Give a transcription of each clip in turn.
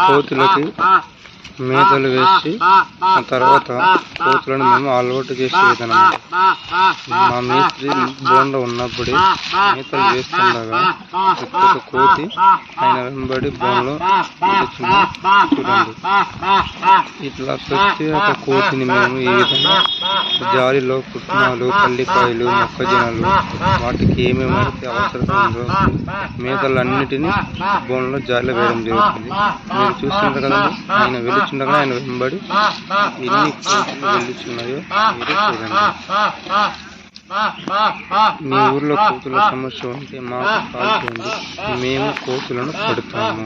కోతులకి మేతలు వేసి ఆ తర్వాత కోతులను మేము అలవాటు చేసే విధానం మా మేస్త్రి బోండ ఉన్నప్పుడే మేతలు వేస్తుండగా ఒక్కొక్క కోతి ఆయన వెంబడి బోన్లో చూడండి ఇట్లా ప్రతి ఒక్క కోతిని మేము ఈ విధంగా జాలిలో పుట్నాలు పల్లికాయలు మొక్కజొన్నలు వాటికి ఏమేమి అయితే అవసరం ఉందో మేతలన్నిటినీ బోన్లో జాలిలో వేయడం జరుగుతుంది మీరు చూస్తుంటారు కదండి ఆయన వెలుచుండగా ఆయన వెంబడి ఎన్ని కోతులు వెలుచున్నాయో మీరే చూడండి మీ ఊర్లో కోతుల సమస్య ఉంటే మాకు కాల్ చేయండి మేము కోతులను పెడతాము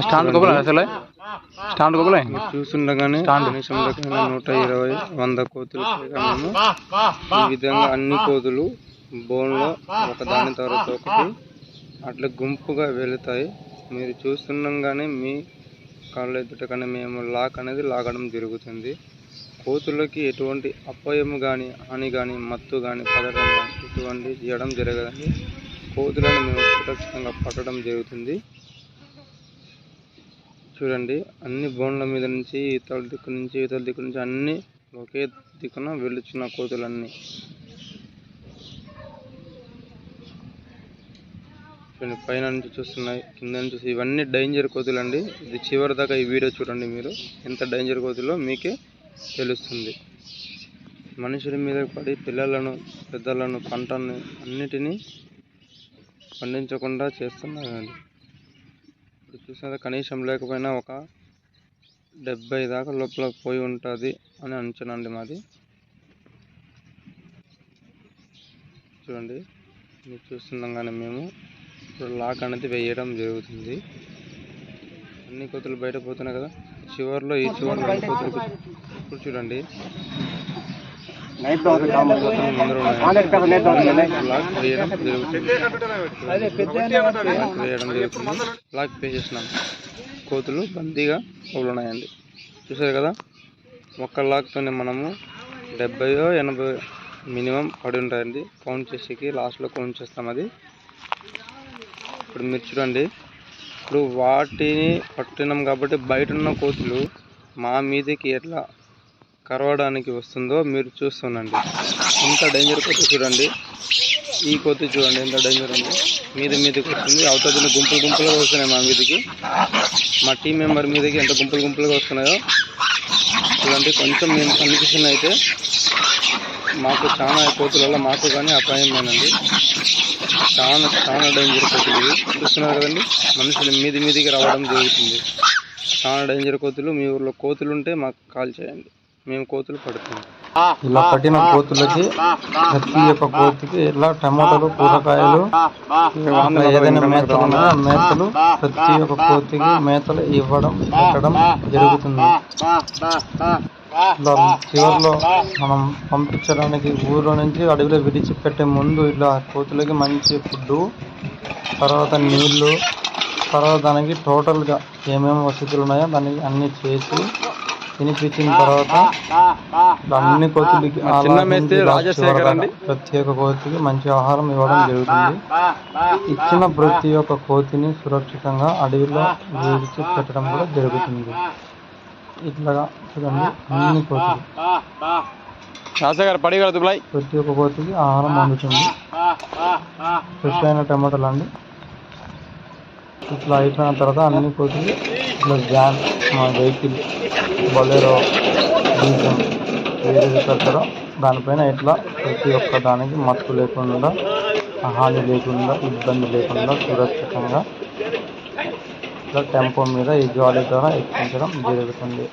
స్టాండ్ కొబ్బరి అసలు స్టాండ్ మీరు చూస్తుండగానే కనీసం రకమైన నూట ఇరవై వంద కోతులు ఈ విధంగా అన్ని కోతులు బోన్లో ఒకదాని తర్వాత ఒకటి అట్లా గుంపుగా వెళుతాయి. మీరు చూస్తుండగానే మీ కాళ్ళ ఎదుటగానే మేము లాక్ అనేది లాగడం జరుగుతుంది. కోతులకి ఎటువంటి అపాయం కానీ హాని కానీ మత్తు కానీ పడడం కానీ ఇటువంటి చేయడం జరగదండి. కోతులను మేము సురక్షితంగా పట్టడం జరుగుతుంది. చూడండి అన్ని బోన్ల మీద నుంచి ఇతల దిక్కు నుంచి ఇతల దిక్కు నుంచి అన్ని ఒకే దిక్కున వెళ్ళుచున్న కోతులన్నీ. చూడండి పైన నుంచి చూస్తున్నాయి కింద నుంచి చూసి ఇవన్నీ డేంజర్ కోతులు అండి. ఇది చివరి దాకా ఈ వీడియో చూడండి మీరు. ఎంత డేంజర్ కోతులో మీకే తెలుస్తుంది. మనుషుల మీద పడి పిల్లలను పెద్దలను పంటను అన్నిటినీ పండించకుండా చేస్తున్నారండి. ఇప్పుడు చూసినా కనీసం లేకపోయినా ఒక డెబ్బై దాకా లోపల పోయి ఉంటుంది అని అంచనా అండి మాది. చూడండి మీరు చూస్తుండగానే మేము. ఇప్పుడు లాక్ అనేది వేయడం జరుగుతుంది. అన్ని కోతులు బయట పోతున్నాయి కదా. చివర్లో ఈ చివర్లో అన్ని కోతులు ఇప్పుడు చూడండి. లాక్ వేయడం జరుగుతుంది. లాక్ వేయడం జరుగుతుంది. లాక్ వేసేసినాం. కోతులు బందీగా ఉన్నాయండి చూసారు కదా? ఒక్క లాక్తోనే మనము డెబ్బయో ఎనభై మినిమం పడి ఉంటాయండి. కౌంట్ చేసేకి లాస్ట్లో కౌంట్ చేస్తాం అది. ఇప్పుడు మీరు చూడండి. ఇప్పుడు వాటిని పట్టినాం కాబట్టి బయట ఉన్న కోతులు మా మీదకి ఎట్లా కరవడానికి వస్తుందో మీరు చూస్తుండండి. ఎంత డేంజర్ కోతి చూడండి. ఈ కోతి చూడండి ఎంత డేంజర్ ఉంది. మీద మీదకి వస్తుంది. అవతల గుంపులు గుంపులుగా వస్తున్నాయి మా మీదకి. మా టీం మెంబర్ మీదకి ఎంత గుంపులు గుంపులుగా వస్తున్నాయో చూడండి. కొంచెం మేము కనిపిస్తున్న అయితే మాకు చాలా కోతుల వల్ల మాకు కానీ అపాయమేనండి. చాలా చాలా డేంజర్ కోతులు చూస్తున్నారు కదండి? మనుషులు మీది మీదికి రావడం జరుగుతుంది. చాలా డేంజర్ కోతులు. మీ ఊర్లో కోతులు ఉంటే మాకు కాల్ చేయండి. మేము కోతులు పడుతుంది ఇలా పట్టిన కోతులకి ప్రతి ఒక్క కోతికి ఇలా టమాటాలు కూరగాయలు ఏదైనా మేతలు ఉన్నా మేతలు ప్రతి ఒక్క కోతికి మేతలు ఇవ్వడం పెట్టడం జరుగుతుంది. ఇలా చివరిలో మనం పంపించడానికి ఊరు నుంచి అడవిలో విడిచిపెట్టే ముందు ఇలా కోతులకి మంచి ఫుడ్ తర్వాత నీళ్ళు తర్వాత దానికి టోటల్గా ఏమేమి వసతులు ఉన్నాయో దానికి అన్ని చేసి తినిపించిన తర్వాత అన్ని కోతులకి ప్రతి ఒక్క కోతికి మంచి ఆహారం ఇవ్వడం జరుగుతుంది. ఇచ్చిన ప్రతి ఒక్క కోతిని సురక్షితంగా అడవిలో విడిచి పెట్టడం కూడా జరుగుతుంది. ఇట్లా చూడండి అన్ని కోతులు రాజా పడి ప్రతి ఒక్క కోతికి ఆహారం అందుతుంది ఫ్రెష్ అయిన టమాటాలు అండి. ఇట్లా అయిపోయిన తర్వాత అన్ని కోతులు ఇట్లా వ్యాన్ మా వెహికల్ బొలెరో డీజల్ ఏదైతే పెడతారో దానిపైన ఇట్లా ప్రతి ఒక్క దానికి మత్తు లేకుండా హాని లేకుండా ఇబ్బంది లేకుండా సురక్షితంగా ఇట్లా టెంపో మీద ఈ జాలీ ద్వారా ఎక్కించడం జరుగుతుంది.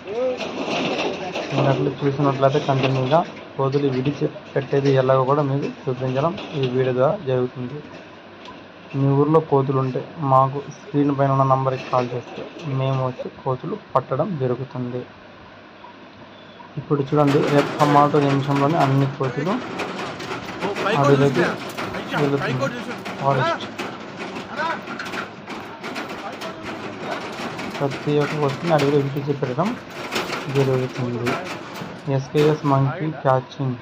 మీరు చూసినట్లయితే కంటిన్యూగా కోతులు విడిచి పెట్టేది ఎలాగో కూడా మీకు చూపించడం ఈ వీడియో ద్వారా జరుగుతుంది. మీ ఊర్లో కోతులు ఉంటే మాకు స్క్రీన్ పైన ఉన్న నంబర్కి కాల్ చేస్తే మేము వచ్చి కోతులు పట్టడం జరుగుతుంది. ఇప్పుడు చూడండి ఒక్క మాట నిమిషంలోనే అన్ని కోతులు అడవిలోకి వెళుతుంది ఫారెస్ట్ ప్రతి ఒక్క కోతిని అడవిలో విడిచి పెట్టడం జరుగుతుంది ఎస్కేఎస్ మంకీ క్యాచింగ్.